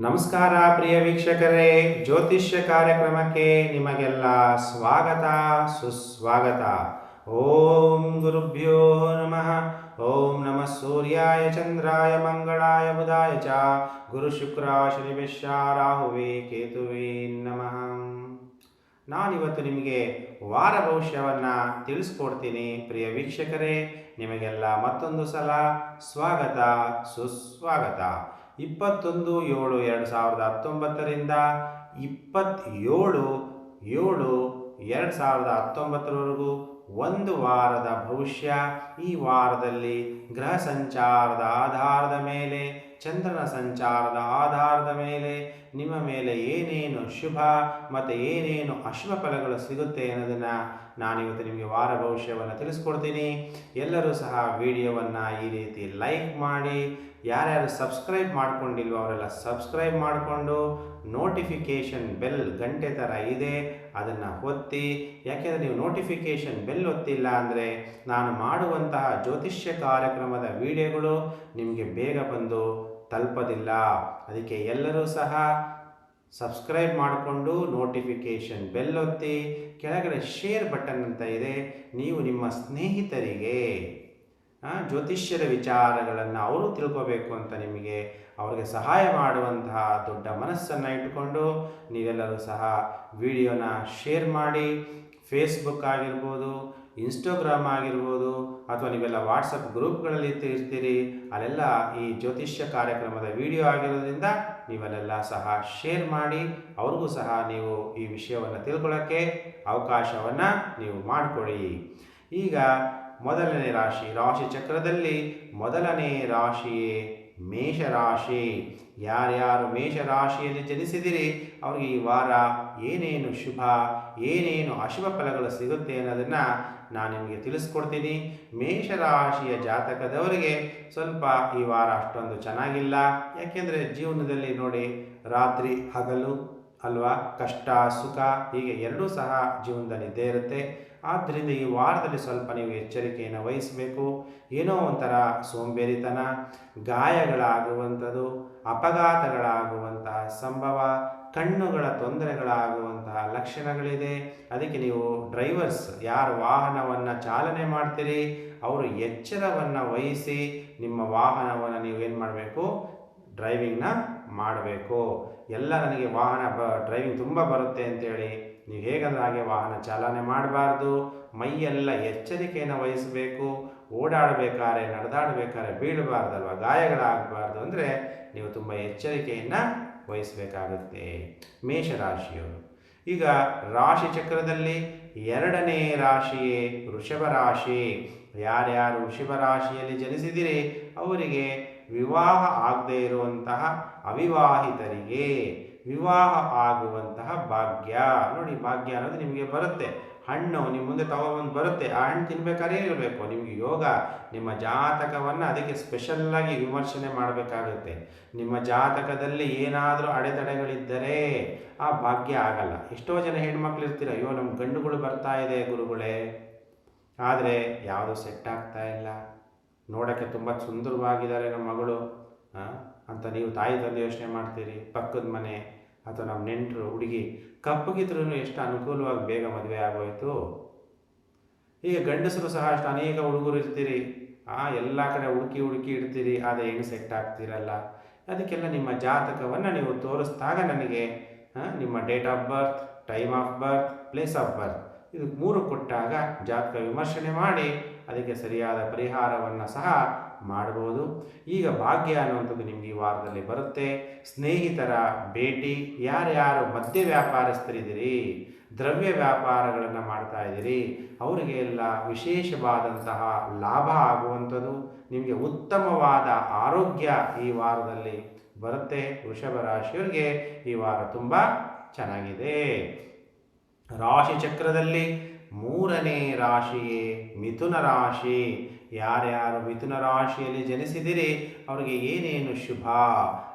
ನಮಸ್ಕಾರ ಪ್ರಿಯ ವೀಕ್ಷಕರೇ, ಜ್ಯೋತಿಷ್ಯ ಕಾರ್ಯಕ್ರಮಕ್ಕೆ ನಿಮಗೆಲ್ಲ ಸ್ವಾಗತ, ಸುಸ್ವಾಗತ. ಓಂ ಗುರುಭ್ಯೋ ನಮಃ. ಓಂ ನಮಃ ಸೂರ್ಯಾಯ, ಚಂದ್ರಾಯ, ಮಂಗಳಾಯ, ಬುಧಾಯ ಚ. ಗುರು ಶುಕ್ರ ಶನಿವೆಶ್ಯ ರಾಹುವೇ, ಕೇತುವೇ ನಮಃ. ನಾನಿವತ್ತು ನಿಮಗೆ ವಾರ ಭವಿಷ್ಯವನ್ನು ತಿಳಿಸ್ಕೊಡ್ತೀನಿ ಪ್ರಿಯ ವೀಕ್ಷಕರೇ. ನಿಮಗೆಲ್ಲ ಮತ್ತೊಂದು ಸಲ ಸ್ವಾಗತ, ಸುಸ್ವಾಗತ. ಇಪ್ಪತ್ತೊಂದು, ಏಳು, ಎರಡು ಸಾವಿರದ ಹತ್ತೊಂಬತ್ತರಿಂದ ಇಪ್ಪತ್ತೇಳು, ಏಳು, ಎರಡು ಸಾವಿರದ ಹತ್ತೊಂಬತ್ತರವರೆಗೂ ಒಂದು ವಾರದ ಭವಿಷ್ಯ ಈ ವಾರದಲ್ಲಿ ಗ್ರಹ ಸಂಚಾರದ ಆಧಾರದ ಮೇಲೆ, ಚಂದ್ರನ ಸಂಚಾರದ ಆಧಾರದ ಮೇಲೆ ನಿಮ್ಮ ಮೇಲೆ ಏನೇನು ಶುಭ ಮತ್ತು ಏನೇನು ಅಶುಭ ಫಲಗಳು ಸಿಗುತ್ತೆ ಅನ್ನೋದನ್ನು ನಾನಿವತ್ತು ನಿಮಗೆ ವಾರ ಭವಿಷ್ಯವನ್ನು ತಿಳಿಸ್ಕೊಡ್ತೀನಿ. ಎಲ್ಲರೂ ಸಹ ವಿಡಿಯೋವನ್ನು ಈ ರೀತಿ ಲೈಕ್ ಮಾಡಿ, ಯಾರ್ಯಾರು ಸಬ್ಸ್ಕ್ರೈಬ್ ಮಾಡ್ಕೊಂಡಿಲ್ವೋ ಅವರೆಲ್ಲ ಸಬ್ಸ್ಕ್ರೈಬ್ ಮಾಡಿಕೊಂಡು ನೋಟಿಫಿಕೇಷನ್ ಬೆಲ್ ಗಂಟೆ ಥರ ಇದೆ, ಅದನ್ನು ಒತ್ತಿ. ಯಾಕೆಂದರೆ ನೀವು ನೋಟಿಫಿಕೇಷನ್ ಬೆಲ್ ಒತ್ತಿಲ್ಲ ಅಂದರೆ ನಾನು ಮಾಡುವಂತಹ ಜ್ಯೋತಿಷ್ಯ ಕಾರ್ಯಕ್ರಮದ ವಿಡಿಯೋಗಳು ನಿಮಗೆ ಬೇಗ ಬಂದು ತಲುಪೋದಿಲ್ಲ. ಅದಕ್ಕೆ ಎಲ್ಲರೂ ಸಹ ಸಬ್ಸ್ಕ್ರೈಬ್ ಮಾಡಿಕೊಂಡು ನೋಟಿಫಿಕೇಷನ್ ಬೆಲ್ ಒತ್ತಿ, ಕೆಳಗಡೆ ಶೇರ್ ಬಟನ್ ಅಂತ ಇದೆ. ನೀವು ನಿಮ್ಮ ಸ್ನೇಹಿತರಿಗೆ ಜ್ಯೋತಿಷ್ಯರ ವಿಚಾರಗಳನ್ನು ಅವರು ತಿಳ್ಕೋಬೇಕು ಅಂತ ನಿಮಗೆ ಅವರಿಗೆ ಸಹಾಯ ಮಾಡುವಂತಹ ದೊಡ್ಡ ಮನಸ್ಸನ್ನು ಇಟ್ಟುಕೊಂಡು ನೀವೆಲ್ಲರೂ ಸಹ ವಿಡಿಯೋನ ಶೇರ್ ಮಾಡಿ. ಫೇಸ್ಬುಕ್ ಆಗಿರ್ಬೋದು ಇನ್ಸ್ಟಾಗ್ರಾಮ್ ಆಗಿರ್ಬೋದು ಅಥವಾ ನೀವೆಲ್ಲ ವಾಟ್ಸಪ್ ಗ್ರೂಪ್ಗಳಲ್ಲಿ ಇರ್ತೀರಿ, ಅಲ್ಲೆಲ್ಲ ಈ ಜ್ಯೋತಿಷ್ಯ ಕಾರ್ಯಕ್ರಮದ ವಿಡಿಯೋ ಆಗಿರೋದ್ರಿಂದ ನೀವಲ್ಲೆಲ್ಲ ಸಹ ಶೇರ್ ಮಾಡಿ, ಅವ್ರಿಗೂ ಸಹ ನೀವು ಈ ವಿಷಯವನ್ನು ತಿಳ್ಕೊಳ್ಳೋಕ್ಕೆ ಅವಕಾಶವನ್ನು ನೀವು ಮಾಡಿಕೊಡಿ ಈಗ ಮೊದಲನೇ ರಾಶಿ ರಾಶಿ ಚಕ್ರದಲ್ಲಿ ಮೊದಲನೇ ರಾಶಿಯೇ ಮೇಷರಾಶಿ ಯಾರ್ಯಾರು ಮೇಷರಾಶಿಯಲ್ಲಿ ಜನಿಸಿದಿರಿ, ಅವ್ರಿಗೆ ಈ ವಾರ ಏನೇನು ಶುಭ, ಏನೇನು ಅಶುಭ ಫಲಗಳು ಸಿಗುತ್ತೆ ಅನ್ನೋದನ್ನು ನಾನು ನಿಮಗೆ ತಿಳಿಸ್ಕೊಡ್ತೀನಿ. ಮೇಷರಾಶಿಯ ಜಾತಕದವರಿಗೆ ಸ್ವಲ್ಪ ಈ ವಾರ ಅಷ್ಟೊಂದು ಚೆನ್ನಾಗಿಲ್ಲ. ಯಾಕೆಂದರೆ ಜೀವನದಲ್ಲಿ ನೋಡಿ ರಾತ್ರಿ ಹಗಲು ಅಲ್ವಾ, ಕಷ್ಟ, ಸುಖ, ಹೀಗೆ ಎರಡೂ ಸಹ ಜೀವನದಲ್ಲಿ ಇದ್ದೇ ಇರುತ್ತೆ. ಆದ್ದರಿಂದ ಈ ವಾರದಲ್ಲಿ ಸ್ವಲ್ಪ ನೀವು ಎಚ್ಚರಿಕೆಯನ್ನು ವಹಿಸಬೇಕು. ಏನೋ ಒಂಥರ ಸೋಂಬೇರಿತನ, ಗಾಯಗಳಾಗುವಂಥದ್ದು, ಅಪಘಾತಗಳಾಗುವಂತಹ ಸಂಭವ ಕಣ್ಣುಗಳ ತೊಂದರೆಗಳಾಗುವಂತಹ ಲಕ್ಷಣಗಳಿದೆ. ಅದಕ್ಕೆ ನೀವು ಡ್ರೈವರ್ಸ್ ಯಾರು ವಾಹನವನ್ನು ಚಾಲನೆ ಮಾಡ್ತೀರಿ, ಅವರು ಎಚ್ಚರವನ್ನು ವಹಿಸಿ ನಿಮ್ಮ ವಾಹನವನ್ನು ನೀವು ಏನು ಮಾಡಬೇಕು? ಡ್ರೈವಿಂಗ್ನ ಮಾಡಬೇಕು. ಎಲ್ಲ ನನಗೆ ವಾಹನ ಬ, ಡ್ರೈವಿಂಗ್ ತುಂಬ ಬರುತ್ತೆ ಅಂತೇಳಿ ನೀವು ಹೇಗಂದ್ರೆ ಹಾಗೆ ವಾಹನ ಚಾಲನೆ ಮಾಡಬಾರ್ದು. ಮೈಯೆಲ್ಲ ಎಚ್ಚರಿಕೆಯನ್ನು ವಹಿಸಬೇಕು. ಓಡಾಡಬೇಕಾದ್ರೆ, ನಡೆದಾಡಬೇಕಾದ್ರೆ ಬೀಳಬಾರ್ದಲ್ವ, ಗಾಯಗಳಾಗಬಾರ್ದು. ಅಂದರೆ ನೀವು ತುಂಬ ಎಚ್ಚರಿಕೆಯನ್ನು ವಹಿಸಬೇಕಾಗುತ್ತೆ. ಮೇಷರಾಶಿಯವರು. ಈಗ ರಾಶಿ ಚಕ್ರದಲ್ಲಿ ಎರಡನೇ ರಾಶಿಯೇ ವೃಷಭ ರಾಶಿ. ಯಾರ್ಯಾರು ವೃಷಭ ರಾಶಿಯಲ್ಲಿ ಜನಿಸಿದಿರಿ, ಅವರಿಗೆ ವಿವಾಹ ಆಗದೇ ಇರುವಂತಹ ಅವಿವಾಹಿತರಿಗೆ ವಿವಾಹ ಆಗುವಂತಹ ಭಾಗ್ಯ. ನೋಡಿ ಭಾಗ್ಯ ಅನ್ನೋದು ನಿಮಗೆ ಬರುತ್ತೆ. ಹಣ್ಣು ನಿಮ್ಮ ಮುಂದೆ ತಗೊಬಂದು ಬರುತ್ತೆ, ಆ ಹಣ್ಣು ತಿನ್ಬೇಕಾದ್ರೆ ಇರಬೇಕು. ನಿಮಗೆ ಯೋಗ ನಿಮ್ಮ ಜಾತಕವನ್ನು ಅದಕ್ಕೆ ಸ್ಪೆಷಲ್ಲಾಗಿ ವಿಮರ್ಶನೆ ಮಾಡಬೇಕಾಗುತ್ತೆ. ನಿಮ್ಮ ಜಾತಕದಲ್ಲಿ ಏನಾದರೂ ಅಡೆತಡೆಗಳಿದ್ದರೆ ಆ ಭಾಗ್ಯ ಆಗಲ್ಲ. ಎಷ್ಟೋ ಜನ ಹೆಣ್ಮಕ್ಳು ಇರ್ತೀರ, ಅಯ್ಯೋ ನಮ್ಮ ಗಂಡುಗಳು ಬರ್ತಾ ಇದೆ ಗುರುಗಳೇ. ಆದರೆ ಯಾವುದು ಸೆಟ್ ಆಗ್ತಾ ಇಲ್ಲ. ನೋಡೋಕ್ಕೆ ತುಂಬ ಸುಂದರವಾಗಿದ್ದಾರೆ ನಮ್ಮ ಮಗಳು ಅಂತ ನೀವು ತಾಯಿ ತಂದೆ ಯೋಚನೆ ಮಾಡ್ತೀರಿ, ಪಕ್ಕದ ಮನೆ ಅಥವಾ ನಮ್ಮ ನೆಂಟರು, ಹುಡುಗಿ ಕಪ್ಪಗಿದ್ರೂ ಎಷ್ಟು ಅನುಕೂಲವಾಗಿ ಬೇಗ ಮದುವೆ ಆಗೋಯ್ತು. ಈಗ ಗಂಡಸರು ಸಹ ಅಷ್ಟು ಅನೇಕ ಹುಡುಗರು ಇರ್ತೀರಿ. ಆ ಎಲ್ಲ ಕಡೆ ಹುಡುಕಿ ಹುಡುಕಿ ಇಡ್ತೀರಿ, ಆದರೆ ಏನು ಸೆಟ್ ಆಗ್ತಿರಲ್ಲ. ಅದಕ್ಕೆಲ್ಲ ನಿಮ್ಮ ಜಾತಕವನ್ನು ನೀವು ತೋರಿಸಿದಾಗ ನನಗೆ ನಿಮ್ಮ date of birth, time of birth, place of birth, ಇದು ಮೂರು ಕೊಟ್ಟಾಗ ಜಾತಕ ವಿಮರ್ಶನೆ ಮಾಡಿ ಅದಕ್ಕೆ ಸರಿಯಾದ ಪರಿಹಾರವನ್ನು ಸಹ ಮಾಡ್ಬೋದು. ಈಗ ಭಾಗ್ಯ ಅನ್ನುವಂಥದ್ದು ನಿಮಗೆ ಈ ವಾರದಲ್ಲಿ ಬರುತ್ತೆ. ಸ್ನೇಹಿತರ ಭೇಟಿ, ಯಾರ್ಯಾರು ಮದ್ಯ ವ್ಯಾಪಾರಸ್ಥರಿದ್ದೀರಿ, ದ್ರವ್ಯ ವ್ಯಾಪಾರಗಳನ್ನು ಮಾಡ್ತಾ ಇದ್ದೀರಿ, ಅವರಿಗೆ ಎಲ್ಲ ವಿಶೇಷವಾದಂತಹ ಲಾಭ ಆಗುವಂಥದ್ದು, ನಿಮಗೆ ಉತ್ತಮವಾದ ಆರೋಗ್ಯ ಈ ವಾರದಲ್ಲಿ ಬರುತ್ತೆ. ವೃಷಭ ರಾಶಿಯವರಿಗೆ ಈ ವಾರ ತುಂಬ ಚೆನ್ನಾಗಿದೆ. ರಾಶಿ ಚಕ್ರದಲ್ಲಿ ಮೂರನೇ ರಾಶಿಯೇ ಮಿಥುನ ರಾಶಿ. ಯಾರ್ಯಾರು ಮಿಥುನ ರಾಶಿಯಲ್ಲಿ ಜನಿಸಿದಿರಿ, ಅವರಿಗೆ ಏನೇನು ಶುಭ?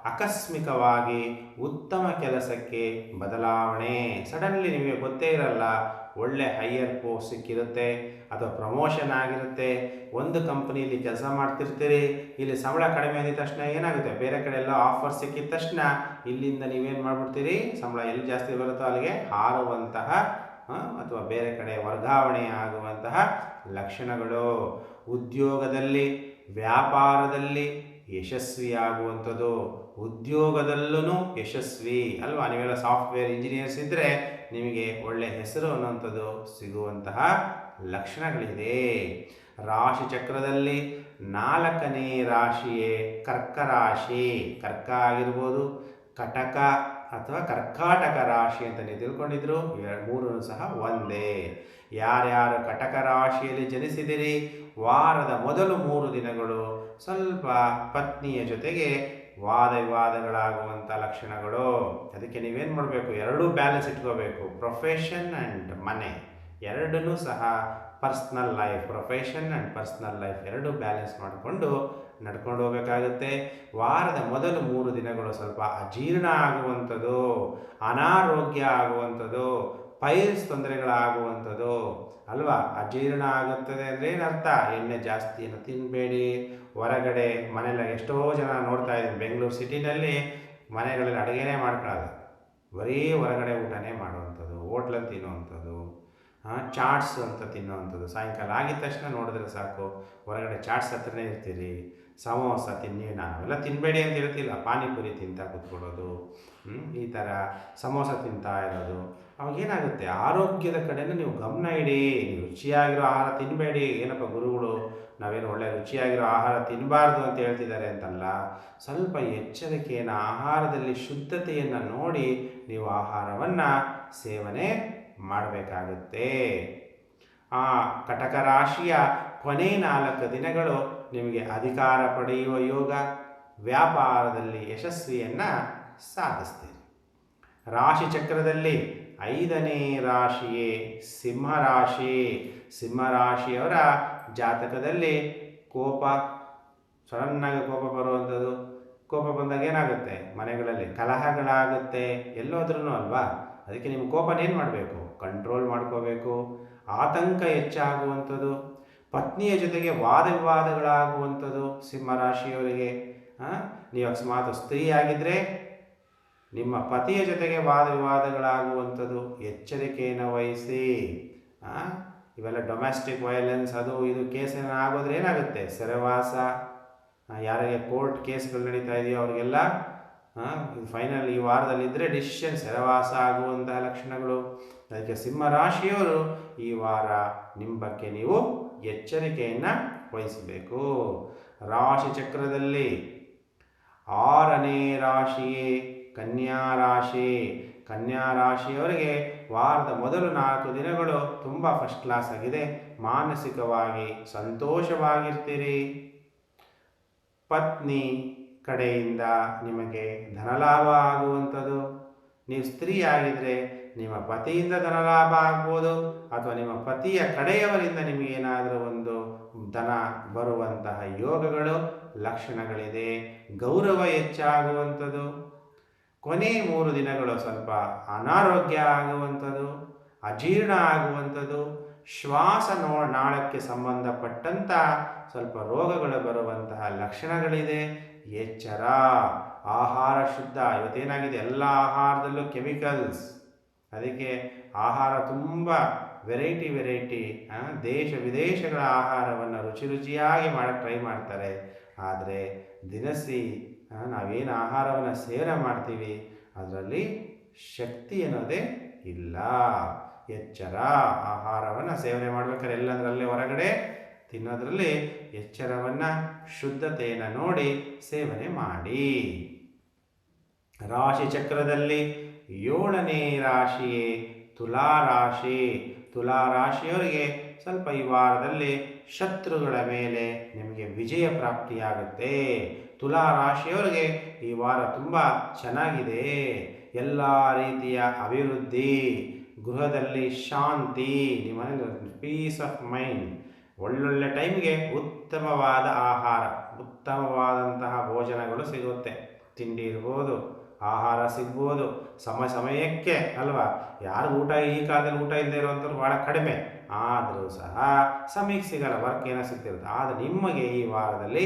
ಆಕಸ್ಮಿಕವಾಗಿ ಉತ್ತಮ ಕೆಲಸಕ್ಕೆ ಬದಲಾವಣೆ. ಸಡನ್ಲಿ ನಿಮಗೆ ಗೊತ್ತೇ ಇರಲ್ಲ, ಒಳ್ಳೆ ಹೈಯರ್ ಪೋಸ್ಟ್ ಸಿಕ್ಕಿರುತ್ತೆ, ಅಥವಾ ಪ್ರಮೋಷನ್ ಆಗಿರುತ್ತೆ. ಒಂದು ಕಂಪ್ನಿಯಲ್ಲಿ ಕೆಲಸ ಮಾಡ್ತಿರ್ತೀರಿ, ಇಲ್ಲಿ ಸಂಬಳ ಕಡಿಮೆ ಆದ ತಕ್ಷಣ ಏನಾಗುತ್ತೆ? ಬೇರೆ ಕಡೆ ಎಲ್ಲ ಆಫರ್ ಸಿಕ್ಕಿದ ತಕ್ಷಣ ಇಲ್ಲಿಂದ ನೀವೇನು ಮಾಡ್ಬಿಡ್ತೀರಿ? ಸಂಬಳ ಎಲ್ಲಿ ಜಾಸ್ತಿ ಬರುತ್ತೋ ಅಲ್ಲಿಗೆ ಹಾರುವಂತಹ ಅಥವಾ ಬೇರೆ ಕಡೆ ವರ್ಗಾವಣೆ ಆಗುವಂತಹ ಲಕ್ಷಣಗಳು ಉದ್ಯೋಗದಲ್ಲಿ, ವ್ಯಾಪಾರದಲ್ಲಿ ಯಶಸ್ವಿಯಾಗುವಂಥದ್ದು. ಉದ್ಯೋಗದಲ್ಲೂ ಯಶಸ್ವಿ. ಅಲ್ವಾ? ನೀವೆಲ್ಲ ಸಾಫ್ಟ್ವೇರ್ ಇಂಜಿನಿಯರ್ಸ್ ಇದ್ದರೆ ನಿಮಗೆ ಒಳ್ಳೆಯ ಹೆಸರು ಅನ್ನುವಂಥದ್ದು ಸಿಗುವಂತಹ ಲಕ್ಷಣಗಳಿದೆ. ರಾಶಿ ಚಕ್ರದಲ್ಲಿ ನಾಲ್ಕನೇ ರಾಶಿಯೇ ಕರ್ಕ ರಾಶಿ ಕರ್ಕ ಆಗಿರ್ಬೋದು, ಕಟಕ ಅಥವಾ ಕರ್ಕಾಟಕ ರಾಶಿ ಅಂತಲೇ ತಿಳ್ಕೊಂಡಿದ್ರು? ಇವೆರಡು ಮೂರೂ ಸಹ ಒಂದೇ. ಯಾರ್ಯಾರು ಕಟಕ ರಾಶಿಯಲ್ಲಿ ಜನಿಸಿದಿರಿ? ವಾರದ ಮೊದಲು ಮೂರು ದಿನಗಳು, ಸ್ವಲ್ಪ ಪತ್ನಿಯ ಜೊತೆಗೆ ವಾದ ವಿವಾದಗಳಾಗುವಂಥ ಲಕ್ಷಣಗಳು. ಅದಕ್ಕೆ ನೀವೇನು ಮಾಡಬೇಕು? ಎರಡೂ ಬ್ಯಾಲೆನ್ಸ್ ಇಟ್ಕೋಬೇಕು. ಪ್ರೊಫೆಷನ್ ಆ್ಯಂಡ್ ಮನೆ ಎರಡನ್ನೂ ಸಹ personal life profession and personal life ಎರಡು ಬ್ಯಾಲೆನ್ಸ್ ಮಾಡಿಕೊಂಡು ನಡ್ಕೊಂಡು ಹೋಗಬೇಕಾಗುತ್ತೆ. ವಾರದ ಮೊದಲು ಮೂರು ದಿನಗಳು ಸ್ವಲ್ಪ ಅಜೀರ್ಣ ಆಗುವಂಥದ್ದು, ಅನಾರೋಗ್ಯ ಆಗುವಂಥದ್ದು, ಪೈಲ್ಸ್ ತೊಂದರೆಗಳಾಗುವಂಥದ್ದು ಅಲ್ವಾ? ಅಜೀರ್ಣ ಆಗುತ್ತದೆ ಅಂದರೆ ಏನರ್ಥ? ಎಣ್ಣೆ ಜಾಸ್ತಿಯನ್ನು ತಿನ್ನಬೇಡಿ ಹೊರಗಡೆ ಮನೆಯಲ್ಲ ಎಷ್ಟೋ ಜನ ನೋಡ್ತಾ ಇದ್ದೀನಿ, ಬೆಂಗಳೂರು ಸಿಟಿನಲ್ಲಿ ಮನೆಗಳಲ್ಲಿ ಅಡುಗೆನೇ ಮಾಡ್ಕೊಳ್ಳೋದು ಬರೀ ಹೊರಗಡೆ ಊಟನೇ ಮಾಡುವಂಥದ್ದು, ಹೋಟ್ಲಲ್ಲಿ ತಿನ್ನುವಂಥದ್ದು. ಚಾಟ್ಸ್ ಅಂತ ತಿನ್ನುವಂಥದ್ದು. ಸಾಯಂಕಾಲ ಆಗಿದ ತಕ್ಷಣ ನೋಡಿದ್ರೆ ಸಾಕು, ಹೊರಗಡೆ ಚಾಟ್ಸ್ ಹತ್ರನೇ ಇರ್ತೀರಿ. ಸಮೋಸ ತಿನ್ನಿ ನಾವೆಲ್ಲ ತಿನ್ನಬೇಡಿ ಅಂತ ಹೇಳ್ತಿಲ್ಲ. ಪಾನಿಪುರಿ ತಿಂತಾ ಕೂತ್ಕೊಳ್ಳೋದು ಈ ಥರ ಸಮೋಸ ತಿಂತಾ ಇರೋದು. ಅವಾಗ ಏನಾಗುತ್ತೆ? ಆರೋಗ್ಯದ ಕಡೆನೂ ನೀವು ಗಮನ ಇಡಿ. ರುಚಿಯಾಗಿರೋ ಆಹಾರ ತಿನ್ನಬೇಡಿ ಏನಪ್ಪ ಗುರುಗಳು, ನಾವೇನು ಒಳ್ಳೆ ರುಚಿಯಾಗಿರೋ ಆಹಾರ ತಿನ್ನಬಾರ್ದು ಅಂತ ಹೇಳ್ತಿದ್ದಾರೆ ಅಂತಲ್ಲ. ಸ್ವಲ್ಪ ಎಚ್ಚರಿಕೆಯನ್ನು, ಆಹಾರದಲ್ಲಿ ಶುದ್ಧತೆಯನ್ನು ನೋಡಿ ನೀವು ಆಹಾರವನ್ನು ಸೇವನೆ ಮಾಡಬೇಕಾಗುತ್ತೆ. ಆ ಕಟಕ ರಾಶಿಯ ಕೊನೆ ನಾಲ್ಕು ದಿನಗಳು ನಿಮಗೆ ಅಧಿಕಾರ ಪಡೆಯುವ ಯೋಗ, ವ್ಯಾಪಾರದಲ್ಲಿ ಯಶಸ್ವಿಯನ್ನು ಸಾಧಿಸ್ತೀರಿ. ರಾಶಿ ಚಕ್ರದಲ್ಲಿ ಐದನೇ ರಾಶಿಯೇ ಸಿಂಹರಾಶಿ ಸಿಂಹರಾಶಿಯವರ ಜಾತಕದಲ್ಲಿ ಕೋಪ, ಸಡನ್ನಾಗಿ ಕೋಪ ಬರುವಂಥದ್ದು. ಕೋಪ ಬಂದಾಗ ಏನಾಗುತ್ತೆ? ಮನೆಗಳಲ್ಲಿ ಕಲಹಗಳಾಗುತ್ತೆ. ಎಲ್ಲೋದ್ರೂ ಅಲ್ವಾ? ಅದಕ್ಕೆ ನಿಮ್ಮ ಕೋಪನ ಏನು ಮಾಡಬೇಕು? ಕಂಟ್ರೋಲ್ ಮಾಡ್ಕೋಬೇಕು. ಆತಂಕ ಹೆಚ್ಚಾಗುವಂಥದ್ದು. ಪತ್ನಿಯ ಜೊತೆಗೆ ವಾದ ವಿವಾದಗಳಾಗುವಂಥದ್ದು ಸಿಂಹರಾಶಿಯವರಿಗೆ ನೀವು ಅಕಸ್ಮಾತ್ ಸ್ತ್ರೀ ಆಗಿದ್ದರೆ ನಿಮ್ಮ ಪತಿಯ ಜೊತೆಗೆ ವಾದ ವಿವಾದಗಳಾಗುವಂಥದ್ದು ಎಚ್ಚರಿಕೆಯನ್ನು ವಹಿಸಿ. ಇವೆಲ್ಲ ಡೊಮೆಸ್ಟಿಕ್ ವೈಲೆನ್ಸ್ ಅದು ಇದು ಕೇಸ್ ಆಗೋದ್ರೆ ಏನಾಗುತ್ತೆ? ಸೆರೆವಾಸ. ಯಾರಿಗೆ ಕೋರ್ಟ್ ಕೇಸ್ಗಳು ನಡೀತಾ ಇದೆಯೋ ಅವ್ರಿಗೆಲ್ಲ ಫೈನಲ್ ಈ ವಾರದಲ್ಲಿ ಇದ್ದರೆ ಡಿಸಿಷನ್ ಸೆರೆವಾಸ ಆಗುವಂತಹ ಲಕ್ಷಣಗಳು. ಅದಕ್ಕೆ ಸಿಂಹರಾಶಿಯವರು ಈ ವಾರ ನಿಮ್ಮ ಬಗ್ಗೆ ನೀವು ಎಚ್ಚರಿಕೆಯನ್ನು ವಹಿಸಬೇಕು. ರಾಶಿ ಚಕ್ರದಲ್ಲಿ ಆರನೇ ರಾಶಿಯೇ ಕನ್ಯಾ ರಾಶಿ. ಕನ್ಯಾ ರಾಶಿಯವರಿಗೆ ವಾರದ ಮೊದಲು ನಾಲ್ಕು ದಿನಗಳು ತುಂಬ ಫಸ್ಟ್ ಕ್ಲಾಸ್ ಆಗಿದೆ. ಮಾನಸಿಕವಾಗಿ ಸಂತೋಷವಾಗಿರ್ತೀರಿ. ಪತ್ನಿ ಕಡೆಯಿಂದ ನಿಮಗೆ ಧನಲಾಭ ಆಗುವಂಥದ್ದು. ನೀವು ಸ್ತ್ರೀ ಆಗಿದ್ದರೆ ನಿಮ್ಮ ಪತಿಯಿಂದ ಧನಲಾಭ ಆಗ್ಬೋದು ಅಥವಾ ನಿಮ್ಮ ಪತಿಯ ಕಡೆಯವರಿಂದ ನಿಮಗೇನಾದರೂ ಒಂದು ಧನ ಬರುವಂತಹ ಯೋಗಗಳು, ಲಕ್ಷಣಗಳಿದೆ, ಗೌರವ ಹೆಚ್ಚಾಗುವಂಥದ್ದು ಕೊನೆ ಮೂರು ದಿನಗಳು ಸ್ವಲ್ಪ ಅನಾರೋಗ್ಯ ಆಗುವಂಥದ್ದು ಅಜೀರ್ಣ ಆಗುವಂಥದ್ದು ಶ್ವಾಸ ನೋ, ನಾಳಕ್ಕೆ ಸಂಬಂಧಪಟ್ಟಂಥ ಸ್ವಲ್ಪ ರೋಗಗಳು ಬರುವಂತಹ ಲಕ್ಷಣಗಳಿದೆ. ಎಚ್ಚರ, ಆಹಾರ ಶುದ್ಧ, ಇವತ್ತೇನಾಗಿದೆ? ಎಲ್ಲ ಆಹಾರದಲ್ಲೂ ಕೆಮಿಕಲ್ಸ್. ಅದಕ್ಕೆ ಆಹಾರ ತುಂಬ ವೆರೈಟಿ ವೆರೈಟಿ ದೇಶ ವಿದೇಶಗಳ ಆಹಾರವನ್ನು ರುಚಿ ರುಚಿಯಾಗಿ ಮಾಡೋಕ್ಕೆ ಟ್ರೈ ಮಾಡ್ತಾರೆ. ಆದರೆ ದಿನಸಿ ನಾವೇನು ಆಹಾರವನ್ನು ಸೇವನೆ ಮಾಡ್ತೀವಿ, ಅದರಲ್ಲಿ ಶಕ್ತಿ ಅನ್ನೋದೇ ಇಲ್ಲ. ಎಚ್ಚರ ಆಹಾರವನ್ನು ಸೇವನೆ ಮಾಡ್ಬೇಕಾದ್ರೆ ಎಲ್ಲದರಲ್ಲೇ ಹೊರಗಡೆ ತಿನ್ನೋದ್ರಲ್ಲಿ ಎಚ್ಚರವನ್ನು, ಶುದ್ಧತೆಯನ್ನು ನೋಡಿ ಸೇವನೆ ಮಾಡಿ. ರಾಶಿ ಚಕ್ರದಲ್ಲಿ ಏಳನೇ ರಾಶಿಯೇ? ತುಲಾ ರಾಶಿ. ತುಲಾ ರಾಶಿಯವರಿಗೆ ಸ್ವಲ್ಪ ಈ ವಾರದಲ್ಲಿ ಶತ್ರುಗಳ ಮೇಲೆ ನಿಮಗೆ ವಿಜಯ ಪ್ರಾಪ್ತಿಯಾಗುತ್ತೆ. ತುಲಾ ರಾಶಿಯವರಿಗೆ ಈ ವಾರ ತುಂಬ ಚೆನ್ನಾಗಿದೆ. ಎಲ್ಲ ರೀತಿಯ ಅಭಿವೃದ್ಧಿ, ಗೃಹದಲ್ಲಿ ಶಾಂತಿ ನಿಮ್ಮ ಪೀಸ್ ಆಫ್ ಮೈಂಡ್ ಒಳ್ಳೊಳ್ಳೆ ಟೈಮ್ಗೆ ಉತ್ತಮವಾದ ಆಹಾರ, ಉತ್ತಮವಾದಂತಹ ಭೋಜನಗಳು ಸಿಗುತ್ತೆ. ತಿಂಡಿ ಇರ್ಬೋದು ಆಹಾರ ಸಿಗ್ಬೋದು. ಸಮ ಸಮಯಕ್ಕೆ, ಅಲ್ವಾ? ಯಾರು ಊಟ, ಈ ಕಾಲದಲ್ಲಿ ಊಟ ಇಲ್ಲದೆ ಇರುವಂಥದ್ದು ಭಾಳ ಕಡಿಮೆ. ಆದರೂ ಸಹ ಸಮಯಕ್ಕೆ ಸಿಗಲ್ಲ ವರ್ಕ್ ಏನೋ ಸಿಗ್ತಿರುತ್ತೆ. ಆದರೆ ನಿಮಗೆ ಈ ವಾರದಲ್ಲಿ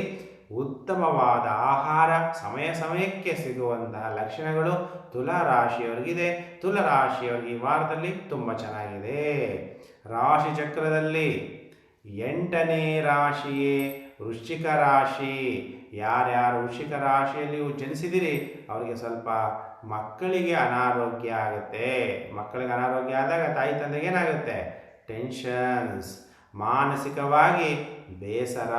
ಉತ್ತಮವಾದ ಆಹಾರ, ಸಮಯ ಸಮಯಕ್ಕೆ ಸಿಗುವಂತಹ ಲಕ್ಷಣಗಳು ತುಲಾ ರಾಶಿಯವರಿಗಿದೆ ತುಲಾ ಈ ವಾರದಲ್ಲಿ ತುಂಬ ಚೆನ್ನಾಗಿದೆ. ರಾಶಿ ಚಕ್ರದಲ್ಲಿ ಎಂಟನೇ ರಾಶಿಯೇ ವೃಶ್ಚಿಕ ರಾಶಿ. ಯಾರ್ಯಾರು ವೃಷಿಕ ರಾಶಿಯಲ್ಲಿ ನೀವು ಜನಿಸಿದಿರಿ, ಅವರಿಗೆ ಸ್ವಲ್ಪ ಮಕ್ಕಳಿಗೆ ಅನಾರೋಗ್ಯ ಆಗುತ್ತೆ. ಮಕ್ಕಳಿಗೆ ಅನಾರೋಗ್ಯ ಆದಾಗ ತಾಯಿ ತಂದೆಗೆ ಏನಾಗುತ್ತೆ? ಟೆನ್ಷನ್ಸ್ ಮಾನಸಿಕವಾಗಿ ಬೇಸರ.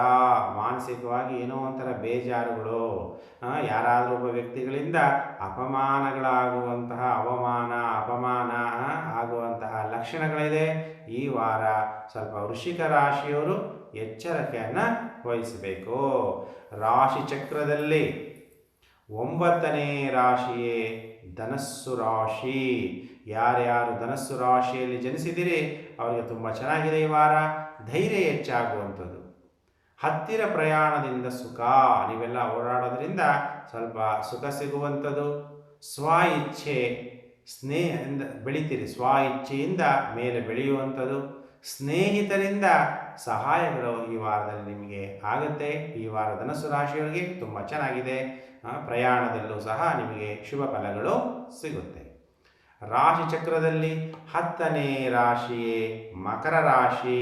ಮಾನಸಿಕವಾಗಿ ಏನೋ ಒಂಥರ ಬೇಜಾರುಗಳು. ಯಾರಾದರೂ ಒಬ್ಬ ವ್ಯಕ್ತಿಗಳಿಂದ ಅಪಮಾನಗಳಾಗುವಂತಹ ಅವಮಾನ, ಅಪಮಾನ ಆಗುವಂತಹ ಲಕ್ಷಣಗಳಿದೆ. ಈ ವಾರ ಸ್ವಲ್ಪ ವೃಷಿಕ ರಾಶಿಯವರು ಎಚ್ಚರಿಕೆಯನ್ನು ವಹಿಸಬೇಕು ರಾಶಿ ಚಕ್ರದಲ್ಲಿ ಒಂಬತ್ತನೇ ರಾಶಿಯೇ ಧನಸ್ಸು ರಾಶಿ. ಯಾರ್ಯಾರು ಧನಸ್ಸು ರಾಶಿಯಲ್ಲಿ ಜನಿಸಿದಿರಿ, ಅವರಿಗೆ ತುಂಬ ಚೆನ್ನಾಗಿದೆ ಈ ವಾರ. ಧೈರ್ಯ ಹೆಚ್ಚಾಗುವಂಥದ್ದು. ಹತ್ತಿರ ಪ್ರಯಾಣದಿಂದ ಸುಖ, ನೀವೆಲ್ಲ ಓಡಾಡೋದ್ರಿಂದ ಸ್ವಲ್ಪ ಸುಖ ಸಿಗುವಂಥದ್ದು. ಸ್ವ ಇಚ್ಛೆ, ಸ್ನೇಹದಿಂದ ಬೆಳಿತೀರಿ. ಸ್ವ ಇಚ್ಛೆಯಿಂದ ಮೇಲೆ ಬೆಳೆಯುವಂಥದ್ದು. ಸ್ನೇಹಿತರಿಂದ ಸಹಾಯಗಳು ಈ ವಾರದಲ್ಲಿ ನಿಮಗೆ ಆಗುತ್ತೆ. ಈ ವಾರ ಧನಸ್ಸು ರಾಶಿಯವರಿಗೆ ತುಂಬ ಚೆನ್ನಾಗಿದೆ. ಪ್ರಯಾಣದಲ್ಲೂ ಸಹ ನಿಮಗೆ ಶುಭ ಫಲಗಳು ಸಿಗುತ್ತೆ. ರಾಶಿ ಚಕ್ರದಲ್ಲಿ ಹತ್ತನೇ ರಾಶಿಯೇ ಮಕರ ರಾಶಿ.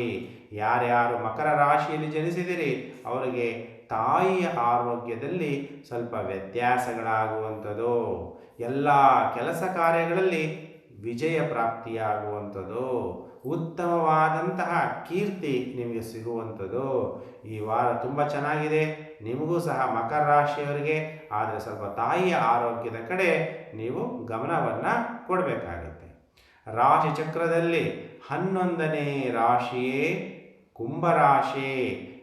ಯಾರ್ಯಾರು ಮಕರ ರಾಶಿಯಲ್ಲಿ ಜನಿಸಿದಿರಿ, ಅವರಿಗೆ ತಾಯಿಯ ಆರೋಗ್ಯದಲ್ಲಿ ಸ್ವಲ್ಪ ವ್ಯತ್ಯಾಸಗಳಾಗುವಂಥದ್ದು. ಎಲ್ಲ ಕೆಲಸ ಕಾರ್ಯಗಳಲ್ಲಿ ವಿಜಯ ಪ್ರಾಪ್ತಿಯಾಗುವಂಥದ್ದು. ಉತ್ತಮವಾದಂತಹ ಕೀರ್ತಿ ನಿಮಗೆ ಸಿಗುವಂಥದ್ದು. ಈ ವಾರ ತುಂಬ ಚೆನ್ನಾಗಿದೆ. ನಿಮಗೂ ಸಹ ಮಕರ ರಾಶಿಯವರಿಗೆ, ಆದರೆ ಸ್ವಲ್ಪ ತಾಯಿಯ ಆರೋಗ್ಯದ ಕಡೆ ನೀವು ಗಮನವನ್ನು ಕೊಡಬೇಕಾಗುತ್ತೆ. ರಾಶಿ ಚಕ್ರದಲ್ಲಿ ಹನ್ನೊಂದನೇ ರಾಶಿಯೇ ಕುಂಭರಾಶಿ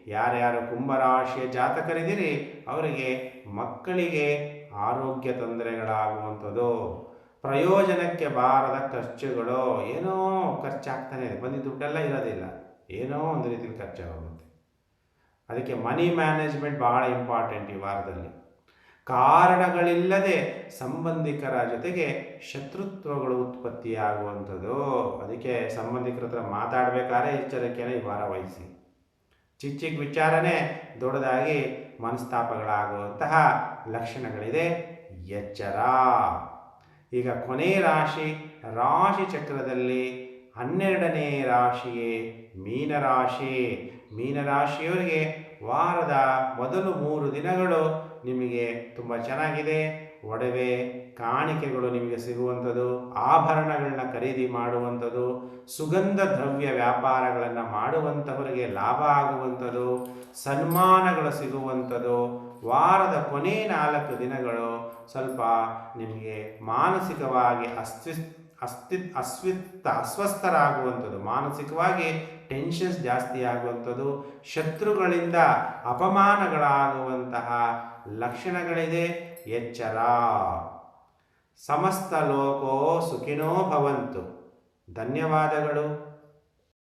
ಯಾರ್ಯಾರು ಕುಂಭರಾಶಿಯ ಜಾತಕರಿದ್ದೀರಿ, ಅವರಿಗೆ ಮಕ್ಕಳಿಗೆ ಆರೋಗ್ಯ ತೊಂದರೆಗಳಾಗುವಂಥದ್ದು. ಪ್ರಯೋಜನಕ್ಕೆ ಬಾರದ ಖರ್ಚುಗಳು ಏನೋ ಖರ್ಚಾಗ್ತಾನೆ ಇದೆ. ಬಂದಿದ್ದ ದುಡ್ಡೆಲ್ಲ ಇರೋದಿಲ್ಲ. ಏನೋ ಒಂದು ರೀತಿಯಲ್ಲಿ ಖರ್ಚಾಗುತ್ತೆ ಅದಕ್ಕೆ ಮನಿ ಮ್ಯಾನೇಜ್ಮೆಂಟ್ ಬಹಳ ಇಂಪಾರ್ಟೆಂಟ್ ಈ ವಾರದಲ್ಲಿ. ಕಾರಣಗಳಿಲ್ಲದೆ ಸಂಬಂಧಿಕರ ಜೊತೆಗೆ ಶತ್ರುತ್ವಗಳು ಉತ್ಪತ್ತಿಯಾಗುವಂಥದ್ದು. ಅದಕ್ಕೆ ಸಂಬಂಧಿಕರ ಹತ್ರ ಮಾತಾಡಬೇಕಾದ್ರೆ ಎಚ್ಚರಿಕೆಯನ್ನು ಈ ವಾರ ವಹಿಸಿ. ಚಿಕ್ಕ ಚಿಕ್ಕ ವಿಚಾರನೇ ದೊಡ್ಡದಾಗಿ ಮನಸ್ತಾಪಗಳಾಗುವಂತಹ ಲಕ್ಷಣಗಳಿದೆ. ಎಚ್ಚರ. ಈಗ ಕೊನೆ ರಾಶಿ ರಾಶಿ ಚಕ್ರದಲ್ಲಿ ಹನ್ನೆರಡನೇ ರಾಶಿಯೇ ಮೀನರಾಶಿ ಮೀನರಾಶಿಯವರಿಗೆ ವಾರದ ಮೊದಲು ಮೂರು ದಿನಗಳು ನಿಮಗೆ ತುಂಬ ಚೆನ್ನಾಗಿದೆ. ಒಡವೆ ಕಾಣಿಕೆಗಳು ನಿಮಗೆ ಸಿಗುವಂಥದ್ದು, ಆಭರಣಗಳನ್ನ ಖರೀದಿ ಮಾಡುವಂಥದ್ದು, ಸುಗಂಧ ದ್ರವ್ಯ ವ್ಯಾಪಾರಗಳನ್ನು ಮಾಡುವಂಥವರಿಗೆ ಲಾಭ ಆಗುವಂಥದ್ದು, ಸನ್ಮಾನಗಳು ಸಿಗುವಂಥದ್ದು ವಾರದ ಕೊನೆ ನಾಲ್ಕು ದಿನಗಳು ಸ್ವಲ್ಪ ನಿಮಗೆ ಮಾನಸಿಕವಾಗಿ ಅಸ್ತಿ ಅಸ್ತಿ ಅಸ್ವಿತ್ ಅಸ್ವಸ್ಥರಾಗುವಂಥದ್ದು, ಮಾನಸಿಕವಾಗಿ ಟೆನ್ಷನ್ಸ್ ಜಾಸ್ತಿ ಆಗುವಂಥದ್ದು, ಶತ್ರುಗಳಿಂದ ಅಪಮಾನಗಳಾಗುವಂತಹ ಲಕ್ಷಣಗಳಿದೆ. ಎಚ್ಚರ. ಸಮಸ್ತ ಲೋಕೋ ಸುಖಿನೋ ಭವಂತು. ಧನ್ಯವಾದಗಳು.